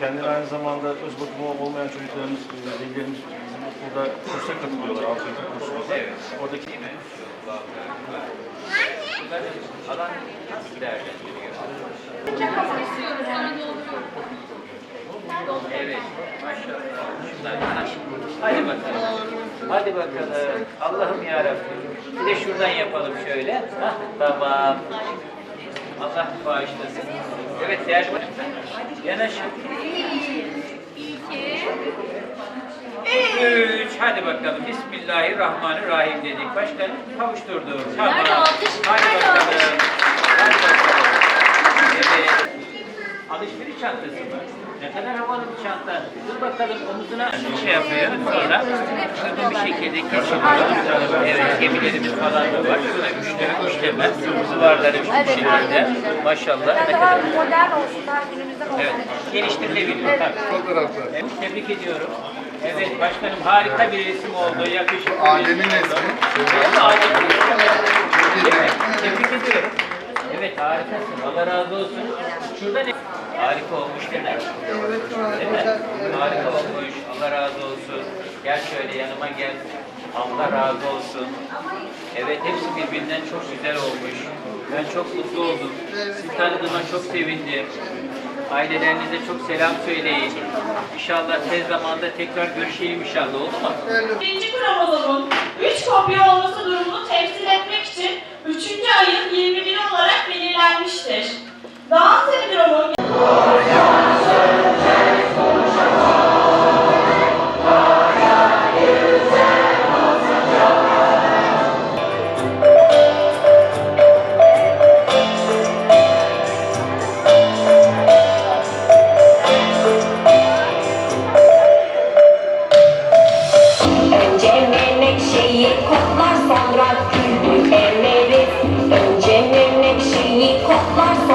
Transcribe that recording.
kendine aynı zamanda öz bakımı olmayan çocuklarımız, velilerimiz bizim burada kursa katılıyorlar. Altı kursumuza. Oradaki Alan Hadi bakalım. Hadi bakalım. Allah'ım yarabbim. Bir de şuradan yapalım şöyle. Hah, tamam. Allah bağışlasın. Evet, değerli başkanım. Yanaşın. Üç, hadi bakalım. Bismillahirrahmanirrahim dedik. Başkanım kavuşturduk. Tamam. Hadi bakalım. Hadi bakalım. Evet. Alışveriş çantası mı? Ne kadar havalı bir çanta. Dur bakalım omuzuna şey yapıyor. Sonra şurada bir şekilde kesiliyor. Evet, gemilerimiz falan da var. Şurada üçleme, üçleme. Evet, şekilde. aynen. Maşallah. Ne daha kadar modern olsun, daha günümüzden olsun. Evet, geliştirilebilir. Tabii. Evet, tebrik ediyorum. Evet başkanım harika bir resim oldu. Yakışıklı. Ailenin resmi. Evet, ailenin resmi. Evet. Evet harikasın. Allah razı olsun. Şurada ne? Harika olmuş değil mi? Değil mi? Harika olmuş. Allah razı olsun. Gel şöyle yanıma gel. Allah razı olsun. Evet hepsi birbirinden çok güzel olmuş. Ben çok mutlu oldum. Sizi tanıdığıma çok sevindim. Ailelerinize çok selam söyleyin. İnşallah tez zamanda tekrar görüşeyim inşallah oldu mu? Birinci kromozomun 3 kopya olması Oh, my